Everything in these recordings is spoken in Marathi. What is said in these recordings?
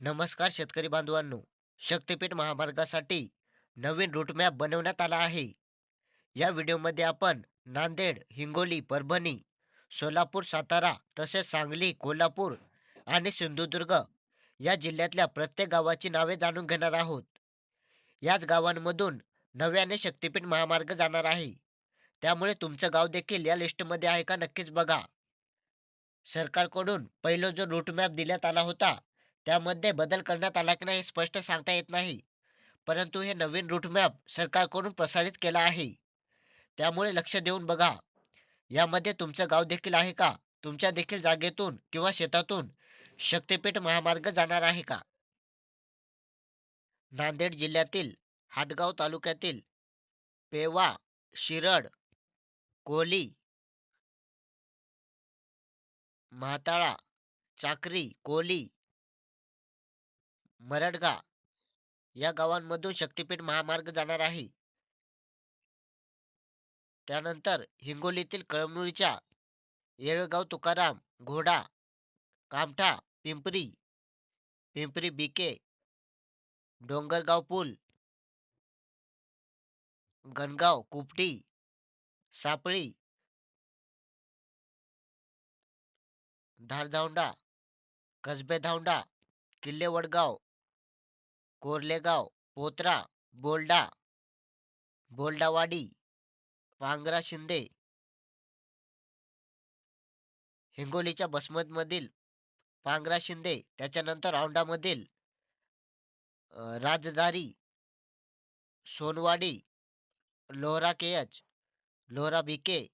नमस्कार शेतकरी बांधवांनो. शक्तीपीठ महामार्गासाठी नवीन रूटमॅप बनवण्यात आला आहे. या व्हिडिओमध्ये आपण नांदेड हिंगोली परभणी सोलापूर सातारा तसेच सांगली कोल्हापूर आणि सिंधुदुर्ग या जिल्ह्यातल्या प्रत्येक गावाची नावे जाणून घेणार आहोत. याच गावांमधून नव्याने शक्तीपीठ महामार्ग जाणार आहे. त्यामुळे तुमचं गाव देखील या लिस्टमध्ये आहे का नक्कीच बघा. सरकारकडून पहिला जो रूटमॅप दिल्यात आला होता त्यामध्ये बदल करण्यात आला की नाही स्पष्ट सांगता येत नाही. परंतु हे नवीन रूटमॅप सरकारकडून प्रसारित केला आहे. त्यामुळे लक्ष देऊन बघा. यामध्ये तुमचं गाव देखील आहे का? तुमच्या देखील जागेतून किंवा शेतातून शक्तीपीठ महामार्ग जाणार आहे का? नांदेड जिल्ह्यातील हादगाव तालुक्यातील पेवा शिरड कोली म्हाताळा चाकरी कोली मरडगा या गावांमधून शक्तीपीठ महामार्ग जाणार आहे. त्यानंतर हिंगोलीतील कळमनुरीच्या येळगाव तुकाराम घोडा कामठा पिंपरी पिंपरी बिके डोंगरगाव पूल गणगाव कुपटी सापळी धारधावंडा कसबे धावंडा किल्ले वडगाव कोरलेगाव पोत्रा बोल्डा बोल्डावाडी पांगरा शिंदे. हिंगोलीच्या बसमतमधील पांगरा शिंदे त्याच्यानंतर औंढामधील राजदारी सोनवाडी लोहरा केयच लोहरा बिके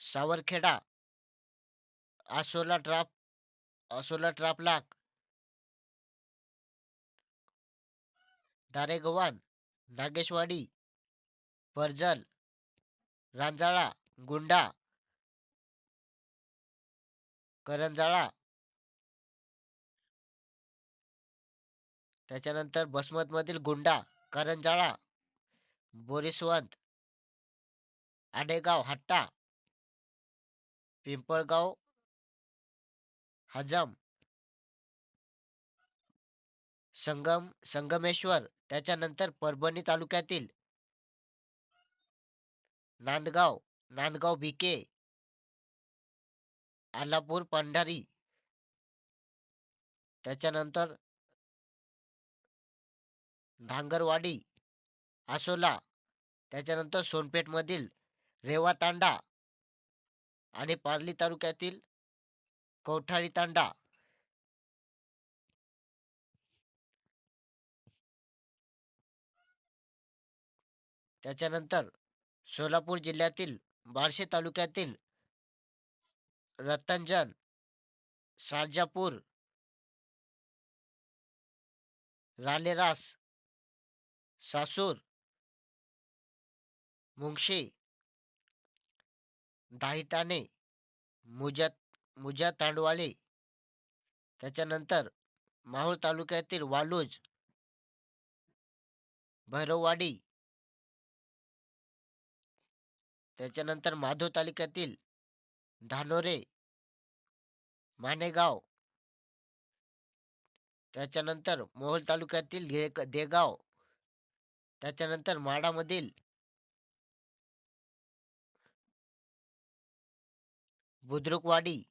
सावरखेडा आसोला ट्राप आसोला ट्रापलाक दारेगव्हाण नागेशवाडी परजल रांजाळा गुंडा करंजाळा. त्याच्यानंतर बसमतमधील गुंडा करंजाळा बोरिसवंत आडेगाव हट्टा पिंपळगाव हजम संगम संगमेश्वर त्याच्यानंतर परभणी तालुक्यातील नांदगाव नांदगाव भिके आलापूर पंढारी त्याच्यानंतर धांगरवाडी आसोला त्याच्यानंतर सोनपेठमधील रेवा तांडा आणि पारली तालुक्यातील कौठाळी तांडा. त्याच्यानंतर सोलापूर जिल्ह्यातील बार्शी तालुक्यातील रतंजन सारजापूर रालेरास सासूर मुंगशी दाहिटाणे मुजत मुजा तांडवाळे त्याच्यानंतर माहूर तालुक्यातील वालूज भैरववाडी त्याच्यानंतर माधव तालुक्यातील धानोरे मानेगाव त्याच्यानंतर मोहोळ तालुक्यातील दे- देगाव. त्याच्यानंतर माडामधील बुद्रुकवाडी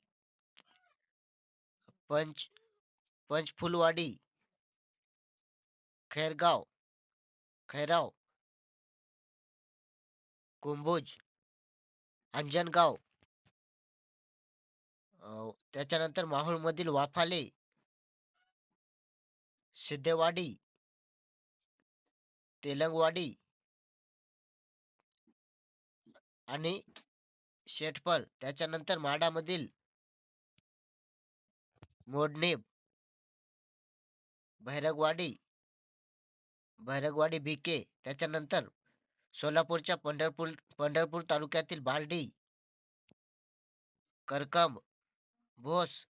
पंच पंचफुलवाडी खैरगाव खैराव कुंभोज. अंजनगाव अं, त्याच्यानंतर माहूरमधील वाफाले. सिद्धेवाडी. तेलंगवाडी. आणि शेटपल. त्याच्यानंतर माडामधील मोडनेब भैरगवाडी. भैरगवाडी भिके. त्याच्यानंतर सोलापूरच्या पंढरपूर पंढरपूर तालुक्यातील बार्डी करकंब भोस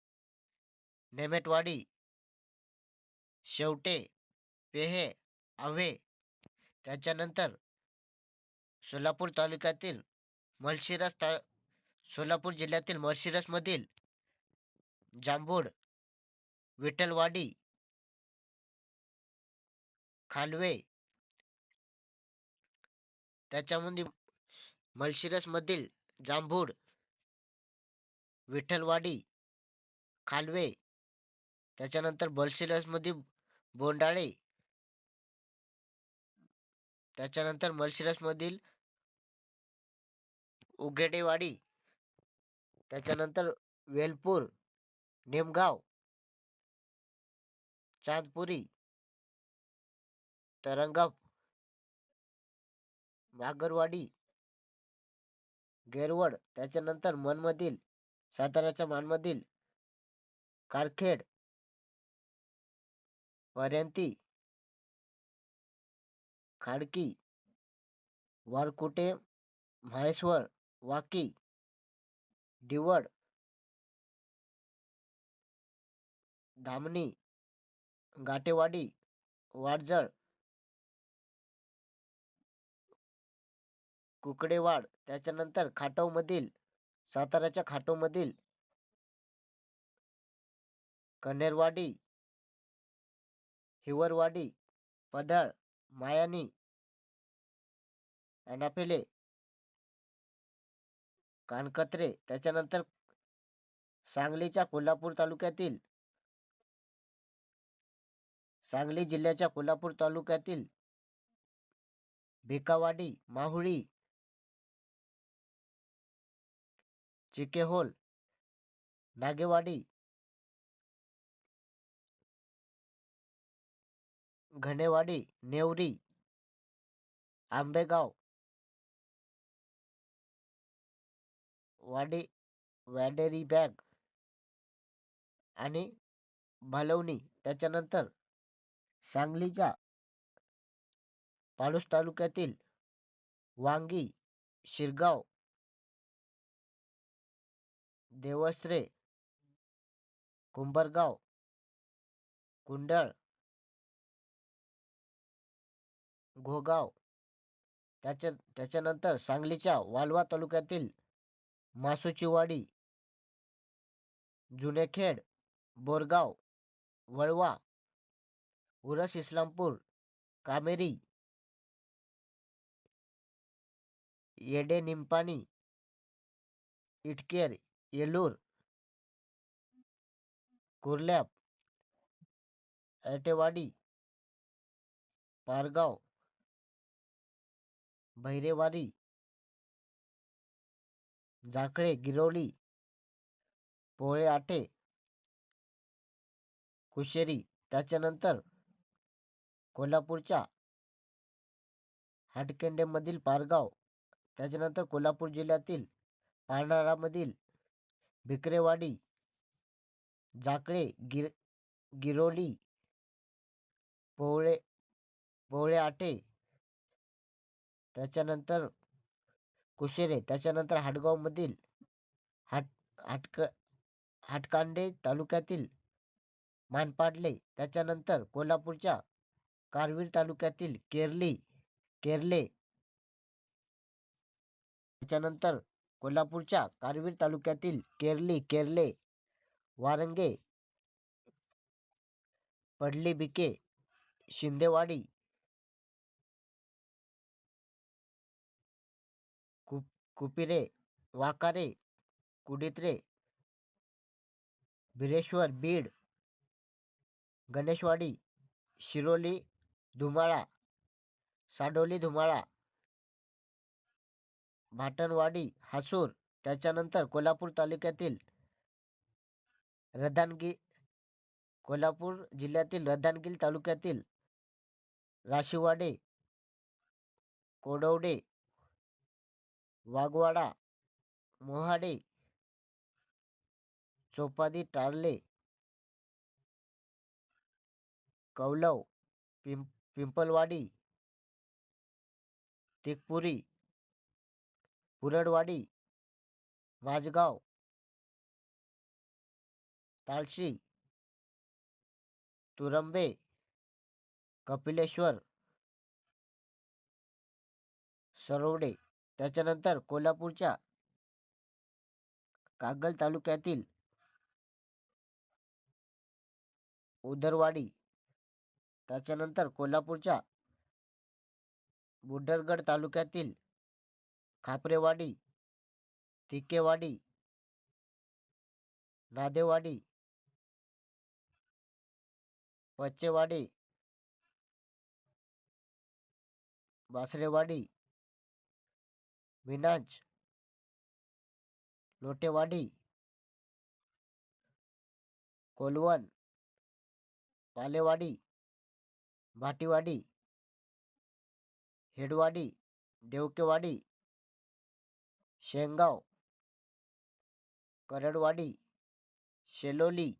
नेमेटवाडी शेवटे पेहे आव्हे त्याच्यानंतर सोलापूर तालुक्यातील मलशिरस ता सोलापूर जिल्ह्यातील मलशिरसमधील जांभूड विठ्ठलवाडी खालवे त्याच्यामध्ये मल्शिरसमधील जांभूड विठ्ठलवाडी खालवे त्याच्यानंतर बल्शिरसमध्ये बोंडाळे त्याच्यानंतर मल्शिरसमधील उघेडेवाडी त्याच्यानंतर वेलपूर नेमगाव चांदपुरी तरंगप मागरवाडी गेरवड त्याच्यानंतर मनमधील साताऱ्याच्या मानमधील कारखेड पर्यंती खाडकी वारकुटे महेश्वर वाकी डिवड धामणी गाटेवाडी वाडजळ कुकडेवाड त्याच्यानंतर खाटवमधील साताऱ्याच्या खाटवमधील कन्हेरवाडी हिवरवाडी पदळ मायानी अनाफेले कानकत्रे त्याच्यानंतर सांगलीच्या कोल्हापूर तालुक्यातील सांगली जिल्ह्याच्या कोल्हापूर तालुक्यातील भिकावाडी माहुळी चिकेहोल नागेवाडी घनेवाडी नेवरी आंबेगाव वाडी वॅडेरी बॅग आणि भालवणी. त्याच्यानंतर सांगलीच्या पालूस तालुक्यातील वांगी शिरगाव देवस्त्रे कुंभरगाव कुंडळ घोगाव त्याच्या त्याच्यानंतर सांगलीच्या वालवा तालुक्यातील मासुचीवाडी जुनेखेड बोरगाव वळवा उरस इस्लामपूर कामेरी येडे निंपाणी इटकेर येलूर कुर्ल्याप ऐटेवाडी पारगाव भैरेवाडी जाकळे गिरोली पोळे आटे कुशेरी त्याच्यानंतर कोल्हापूरच्या हाटकेंडेमधील पारगाव त्याच्यानंतर कोल्हापूर जिल्ह्यातील पारनाळामधील भिकरेवाडी जाकळे गिर गिरोली पोवळे पोवळे आटे त्याच्यानंतर कुशेरे त्याच्यानंतर हाटगावमधील हाट हाटक हाटकांडे तालुक्यातील मानपाडले त्याच्यानंतर कोल्हापूरच्या कारवीर तालुक्यातील केरली केरले त्याच्यानंतर कोल्हापूरच्या कारवीर तालुक्यातील केरली केरले वारंगे पडली बिके शिंदेवाडी कुप कुपिरे वाकारे कुडित्रे बिरेश्वर बीड गणेशवाडी शिरोली धुमाळा साडोली धुमाळा भाटणवाडी हासूर त्याच्यानंतर कोल्हापूर तालुक्यातील रधानगी कोल्हापूर जिल्ह्यातील रधानगिरी तालुक्यातील राशिवाडे कोडवडे वाघवाडा मोहाडे चोपादी टारले कौलव पिंप पिंपलवाडी तिकपुरी पुरडवाडी वाजगाव ताळशी तुरंबे कपिलेश्वर सरोडे त्याच्यानंतर कोल्हापूरच्या कागल तालुक्यातील उदरवाडी. त्याच्यानंतर कोल्हापूरच्या बुडरगड तालुक्यातील खापरेवाडी तिकेवाडी नादेवाडी पच्चेवाडी बासरेवाडी मिनाज लोटेवाडी कोलवण पालेवाडी भाटीवाडी हेडवाडी देवकेवाडी शेंगाव करडवाडी शेलोली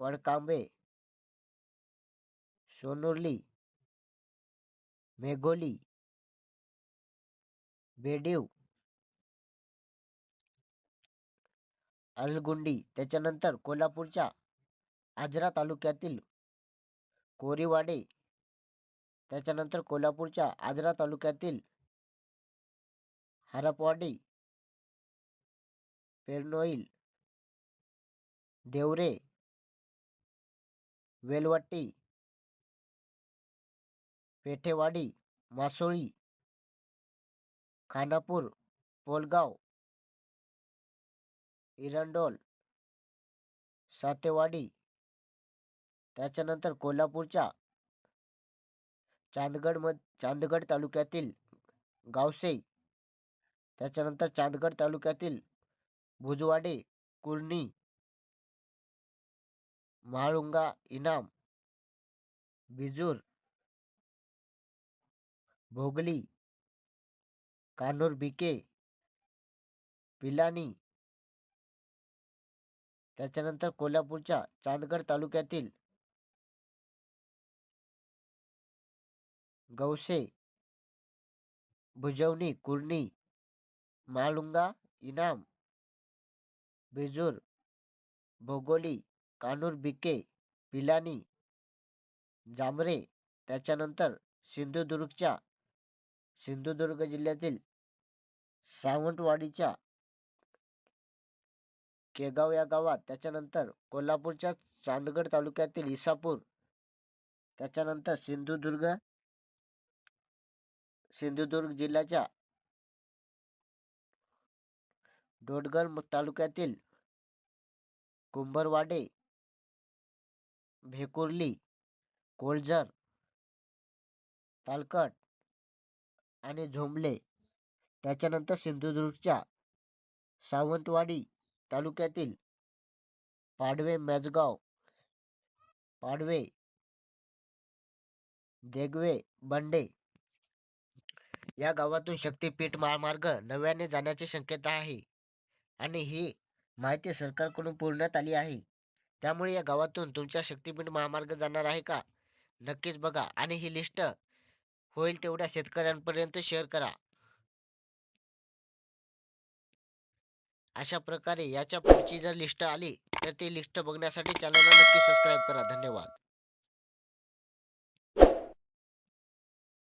वडकांबे सोनुर्ली मेघोली बेडीव अलगुंडी. त्याच्यानंतर कोल्हापूरच्या आजरा तालुक्यातील कोरीवाडे. त्याच्यानंतर कोल्हापूरच्या आजरा तालुक्यातील हरपवाडी पेरनोईल देवरे वेलवट्टी पेठेवाडी मासोळी खानापूर पोलगाव इरंडोल सातेवाडी त्याच्यानंतर कोल्हापूरच्या चांदगड म चांदगड तालुक्यातील गावसे त्याच्यानंतर चांदगड तालुक्यातील भुजवाडे कुर्णी महाळुंगा इनाम बिजूर भोगली कानूर बिके पिलानी त्याच्यानंतर कोल्हापूरच्या चांदगड तालुक्यातील गौसे भुजवणी कुर्णी मालुंगा इनाम बिजूर भोगोली कानूर बिके पिलानी जांभरे त्याच्यानंतर सिंधुदुर्गच्या सिंधुदुर्ग जिल्ह्यातील सावंतवाडीच्या केगाव या गावात त्याच्यानंतर कोल्हापूरच्या चांदगड तालुक्यातील इसापूर त्याच्यानंतर सिंधुदुर्ग सिंधुदुर्ग जिल्ह्याच्या डोडगर तालुक्यातील कुंभरवाडे भेकुर्ली कोळझर तालकट आणि झोंबले. त्याच्यानंतर सिंधुदुर्गच्या सावंतवाडी तालुक्यातील पाडवे मेजगाव पाडवे देगवे बंडे या गावातून शक्तीपीठ महामार्ग नव्याने जाण्याची शक्यता आहे. आणि ही माहिती सरकारकडून पुरवण्यात आली आहे. त्यामुळे या गावातून तुमच्या शक्तीपीठ महामार्ग जाणार आहे का? नक्कीच बघा आणि ही लिस्ट होईल तेवढ्या शेतकऱ्यांपर्यंत शेअर करा. अशा प्रकारे याच्या पुढची जर लिस्ट आली तर ती लिस्ट बघण्यासाठी चॅनलला नक्की सबस्क्राईब करा. धन्यवाद.